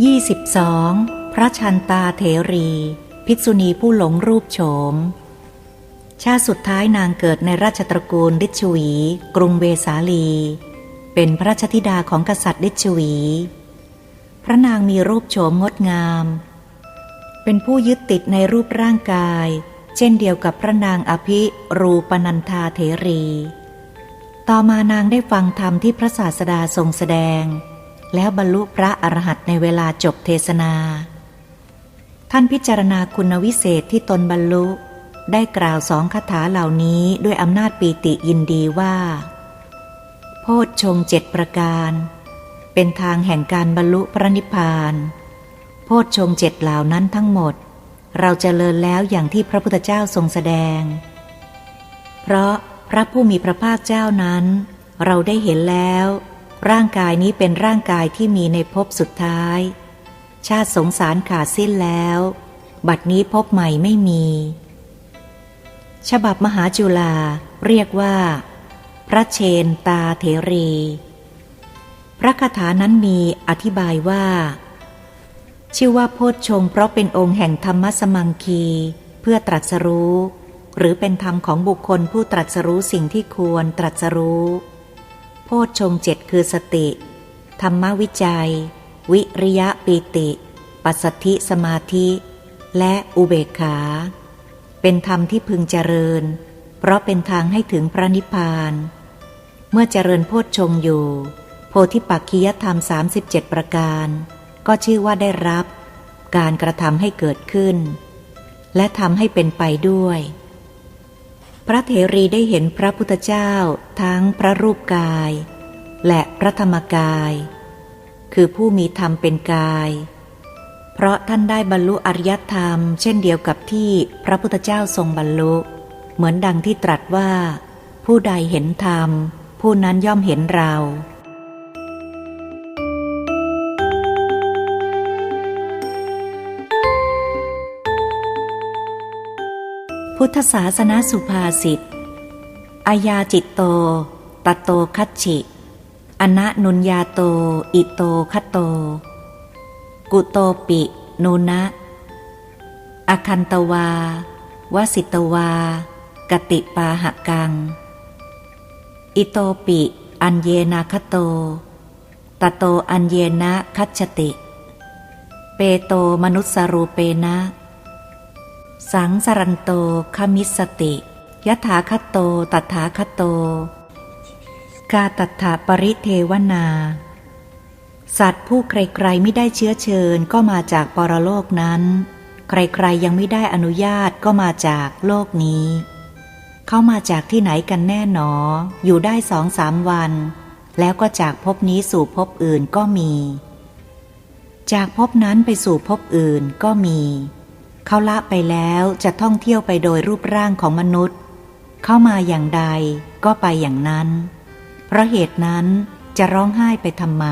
22. พระชันตาเถรี ภิกษุณีผู้หลงรูปโฉม ชาติสุดท้ายนางเกิดในราชตระกูลดิชวี กรุงเวสาลี เป็นพระราชธิดาของกษัตริย์ดิชวี ระนางมีรูปโฉมงดงาม เป็นผู้ยึดติดในรูปร่างกาย เช่นเดียวกับพระนางอภิรูปนันธาเถรี ต่อมานางได้ฟังธรรมที่พระศาสดาทรงแสดง แล้วบรรลุพระอรหันต์ในเวลาจบเทศนา ท่านพิจารณาคุณวิเศษที่ตนบรรลุ ได้กล่าวสองคาถาเหล่านี้ด้วยอำนาจปีติยินดีว่า โพชฌงเจ็ดประการ เป็นทางแห่งการบรรลุพระนิพพาน โพชฌงเจ็ดเหล่านั้นทั้งหมด เราจเจริญแล้วอย่างที่พระพุทธเจ้าทรงแสดง เพราะพระผู้มีพระภาคเจ้านั้น เราได้เห็นแล้ว ร่างกายนี้เป็นร่างกายที่มีในภพสุดท้าย ชาติสงสารขาดสิ้นแล้ว บัดนี้พบใหม่ไม่มี ฉบับมหาจุฬาเรียกว่า พระเชนตาเถรี พระคาถานั้นมีอธิบายว่า ชื่อว่าโพชฌงเพราะเป็นองค์แห่งธรรมสมังคี เพื่อตรัสรู้ หรือเป็นธรรมของบุคคลผู้ตรัสรู้สิ่งที่ควรตรัสรู้ โพชฌงเจ็ดคือสติ ธรรมวิจัย วิริยะปีติ ปัสสธิสมาธิ และอุเบกขา เป็นธรรมที่พึงเจริญ เพราะเป็นทางให้ถึงพระนิพพาน เมื่อเจริญโพชฌงอยู่ โพธิปักคียธรรม 37 ประการ ก็ชื่อว่าได้รับ การกระทำให้เกิดขึ้น และทำให้เป็นไปด้วย พระเถรีได้เห็นพระพุทธเจ้าทั้งพระรูปกาย และพระธรรมกาย คือผู้มีธรรมเป็นกาย เพราะท่านได้บรรลุอริยธรรม เช่นเดียวกับที่พระพุทธเจ้าทรงบรรลุ เหมือนดังที่ตรัสว่า ผู้ใดเห็นธรรม ผู้นั้นย่อมเห็นเรา พุทธศาสนาสุภาษิตอายาจิตโตตโตคัตฉิอนะนุญญาโต อิโตคัตโต กุโตปินูนะอคันตวาวสิตวา กติปาหกัง อิโตปิ อัญเยนาคโต ตโตอัญเยนะคัจฉติ เปโตมนุสสรูเปนะ สังสรันโตคมิสติยถาคตโตตถาคตโต กาตถาปริเทวนา สัตว์ผู้ใครๆไม่ได้เชื้อเชิญก็มาจากปรโลกนั้น ใครๆยังไม่ได้อนุญาตก็มาจากโลกนี้ เข้ามาจากที่ไหนกันแน่หนอ อยู่ได้สองสามวัน แล้วก็จากภพนี้สู่ภพอื่นก็มี จากภพนั้นไปสู่ภพอื่นก็มี เขาละไปแล้วจะท่องเที่ยวไปโดยรูปร่างของมนุษย์ เข้ามาอย่างใดก็ไปอย่างนั้น เพราะเหตุนั้นจะร้องไห้ไปทำไม